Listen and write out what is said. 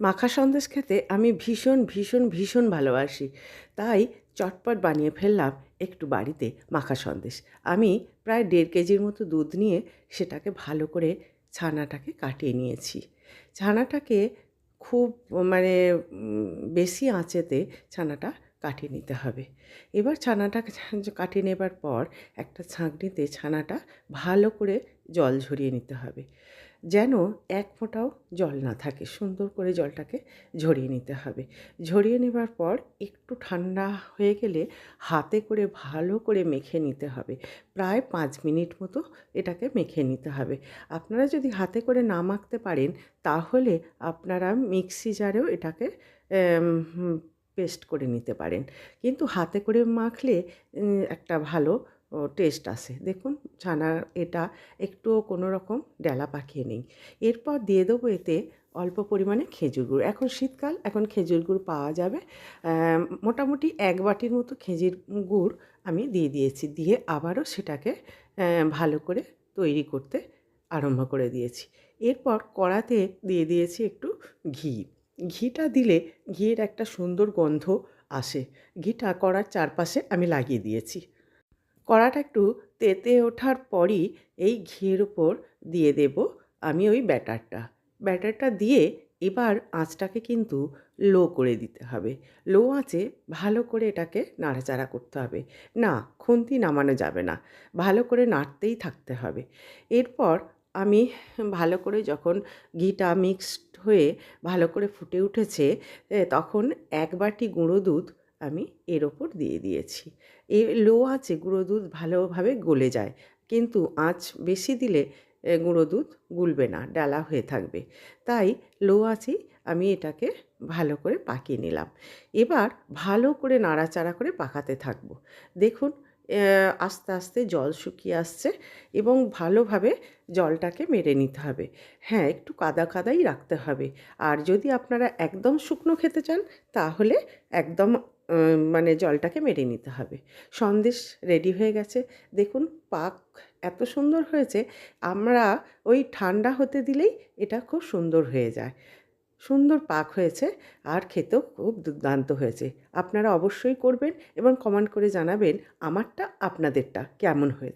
মাখা সন্দেশ খেতে আমি ভীষণ ভীষণ ভীষণ ভালোবাসি। তাই চটপট বানিয়ে ফেললাম একটু বাড়িতে মাখা সন্দেশ। আমি প্রায় দেড় কেজির মতো দুধ নিয়ে সেটাকে ভালো করে ছানাটাকে কাটিয়ে নিয়েছি। ছানাটাকে খুব মানে বেশি আঁচেতে ছানাটা কাটিয়ে নিতে হবে। এবার ছানাটা কাটিয়ে নেবার পর একটা ছাঁকনিতে ছানাটা ভালো করে জল ঝরিয়ে নিতে হবে। যেন এক ফোঁটাও জল না থাকে। সুন্দর করে জলটাকে ঝরিয়ে নিতে হবে। ঝরিয়ে নেবার পর একটু ঠান্ডা হয়ে গেলে হাতে করে ভালো করে মেখে নিতে হবে। প্রায় পাঁচ মিনিট মতো এটাকে মেখে নিতে হবে। আপনারা যদি হাতে করে না মাখতে পারেন, তাহলে আপনারা মিক্সি জারেও এটাকে পেস্ট করে নিতে পারেন। কিন্তু হাতে করে মাখলে একটা ভালো টেস্ট আসে দেখুন, ছানা এটা একটুও কোনো রকম ডেলা পাকিয়ে নেই। এরপর দিয়ে দেবো এতে অল্প পরিমাণে খেজুর গুড়। এখন শীতকাল, এখন খেজুর গুড় পাওয়া যাবে। মোটামুটি এক বাটির মতো খেজুর গুড় আমি দিয়ে দিয়েছি। দিয়ে আবারও সেটাকে ভালো করে তৈরি করতে আরম্ভ করে দিয়েছি। এরপর কড়াতে দিয়ে দিয়েছি একটু ঘি। ঘিটা দিলে ঘিয়ের একটা সুন্দর গন্ধ আসে। ঘিটা কড়ার চারপাশে আমি লাগিয়ে দিয়েছি। কড়াটা একটু তেতে ওঠার পরই এই ঘিয়ের উপর দিয়ে দেব আমি ওই ব্যাটারটা। ব্যাটারটা দিয়ে এবার আঁচটাকে কিন্তু লো করে দিতে হবে। লো আঁচে ভালো করে এটাকে নাড়াচাড়া করতে হবে। না, খুন্তি নামানো যাবে না। ভালো করে নাড়তেই থাকতে হবে। এরপর আমি ভালো করে যখন ঘিটা মিক্সড হয়ে ভালো করে ফুটে উঠেছে তখন এক বাটি গুঁড়ো দুধ আমি এর ওপর দিয়ে দিয়েছি। এ লো আঁচে গুঁড়ো দুধ ভালোভাবে গলে যায়। কিন্তু আঁচ বেশি দিলে গুঁড়ো দুধ গুলবে না, ডালা হয়ে থাকবে। তাই লো আঁচেই আমি এটাকে ভালো করে পাকিয়ে নিলাম। এবার ভালো করে নাড়াচাড়া করে পাকাতে থাকব। দেখুন আস্তে আস্তে জল শুকিয়ে আসছে এবং ভালোভাবে জলটাকে মেরে নিতে হবে। হ্যাঁ একটু কাদা কাদাই রাখতে হবে। আর যদি আপনারা একদম শুকনো খেতে চান, তাহলে একদম মানে জলটাকে মেরে নিতে হবে। সন্দেশ রেডি হয়ে গেছে। দেখুন, পাক এত সুন্দর হয়েছে, আমরা ওই ঠান্ডা হতে দিলেই এটা খুব সুন্দর হয়ে যায়। সুন্দর পাক হয়েছে আর খেতেও খুব দুর্দান্ত হয়েছে। আপনারা অবশ্যই করবেন এবং কমেন্ট করে জানাবেন, আমারটা আপনাদেরটা কেমন হয়েছে?